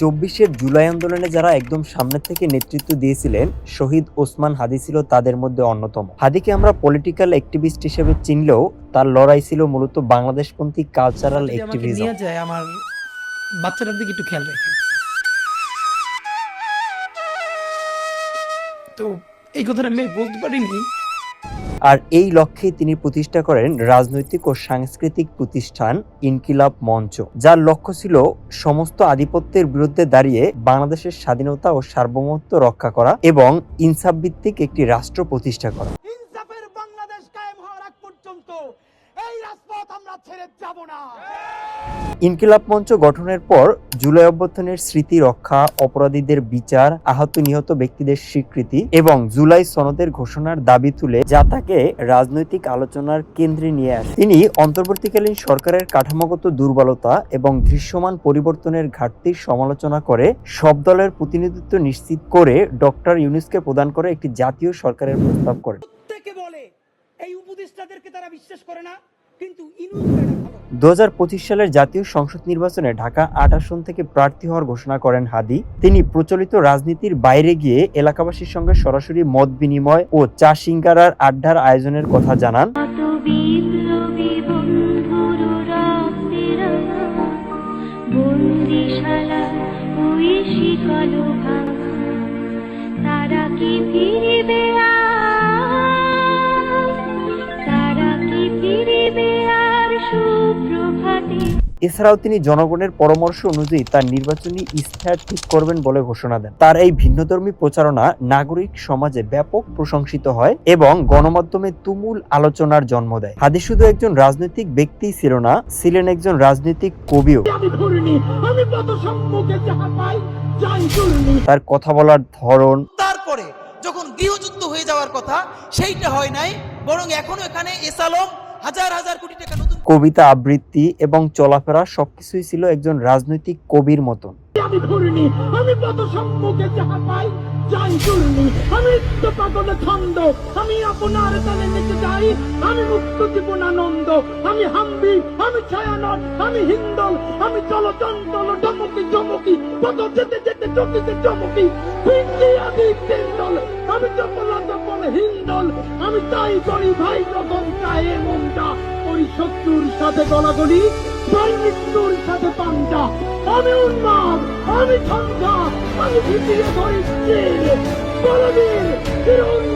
চব্বিশের জুলাই আন্দোলনে যারা একদম সামনে থেকে নেতৃত্ব দিয়েছিলেন শহীদ ওসমান হাদি ছিল তাদের মধ্যে অন্যতম। হাদিকে আমরা পলিটিক্যাল অ্যাক্টিভিস্ট হিসেবে চিনলেও তার লড়াই ছিল মূলত বাংলাদেশপন্থী কালচারাল অ্যাক্টিভিজম আমার বাচ্চাটার দিকে একটু খেয়াল রাখেন। তো এই কথাটা আমি বলতে পারিনি আর এই লক্ষ্যে তিনি প্রতিষ্ঠা করেন রাজনৈতিক ও সাংস্কৃতিক প্রতিষ্ঠান ইনকিলাব মঞ্চ, যার লক্ষ্য ছিল সমস্ত আধিপত্যের বিরুদ্ধে দাঁড়িয়ে বাংলাদেশের স্বাধীনতা ও সার্বভৌমত্ব রক্ষা করা এবং ইনসাফ ভিত্তিক একটি রাষ্ট্র প্রতিষ্ঠা করা। ইনকিলাব মঞ্চ গঠনের পর জুলাই অভ্যর্থনের স্মৃতি রক্ষা, অপরাধীদের বিচার, আহত নিহত ব্যক্তিদের স্বীকৃতি এবং জুলাই সনদের ঘোষণার দাবি তুলে যা তাকে রাজনৈতিক আলোচনার কেন্দ্রে নিয়ে আসে। তিনি অন্তর্বর্তীকালীন সরকারের কাঠামোগত দুর্বলতা এবং দৃশ্যমান পরিবর্তনের ঘাটতির সমালোচনা করে সব দলের প্রতিনিধিত্ব নিশ্চিত করে ডক্টর ইউনুসকে প্রদান করে একটি জাতীয় সরকারের প্রস্তাব প্রত্যেকে বলে, এই উপদেষ্টাদেরকে তারা বিশ্বাস করে না, কিন্তু ইনুস দু হাজার পঁচিশ সালের জাতীয় সংসদ নির্বাচনে ঢাকা আট আসন থেকে প্রার্থী হওয়ার ঘোষণা করেন হাদি। তিনি প্রচলিত রাজনীতির বাইরে গিয়ে এলাকাবাসীর সঙ্গে সরাসরি মত বিনিময় ও চা সিঙ্গারার আড্ডার আয়োজনের কথা জানান। কত বিপ্লবী এছাড়াও তিনি জনগণের পরামর্শ অনুযায়ী তার নির্বাচনী ইস্তাহার ঠিক করবেন বলে ঘোষণা দেন। তার এই ভিন্নধর্মী প্রচারণা নাগরিক সমাজে ব্যাপক প্রশংসিত হয় এবং গণমাধ্যমে তুমুল আলোচনার জন্ম দেয়। হাদি শুধু একজন রাজনৈতিক ব্যক্তি ছিল না ছিলেন একজন রাজনৈতিক কবিও। তার কথা বলার ধরন তারপরে যখন গৃহযুদ্ধ হয়ে যাওয়ার কথা সেইটা হয় নাই বরং এখনও এখানে এসালম হাজার হাজার কোটি টাকা কবিতা আবৃত্তি এবং চলাফেরা সবকিছুই ছিল একজন রাজনৈতিক কবির মতন। আমি ধরিনি, আমি পথ সম্মুখে যাহা পাই, যাই চুরনি আমি তো পাগলে ছন্দ, আমি আপনার তালে নিচে যাই, আমি মুক্ত জীবন আনন্দ, আমি হাম্বি, আমি ছায়ানট, আমি হিন্দল, আমি চল চঞ্চল ডমকি চমকি, পথ যেতে যেতে চকিতে চমকি। হিন্দি আদি তেন্দল আমি চপলা চপল হিন্দল, আমি তাই করি ভাই যখন চায়ে মনটা ওই শত্রুর সাথে গলাগলি ভাই মৃত্যুর সাথে পান্তা আমি উন্মাদ আমি ঝঞ্ঝা আমি ভিতিয়ে ধরি বলবীর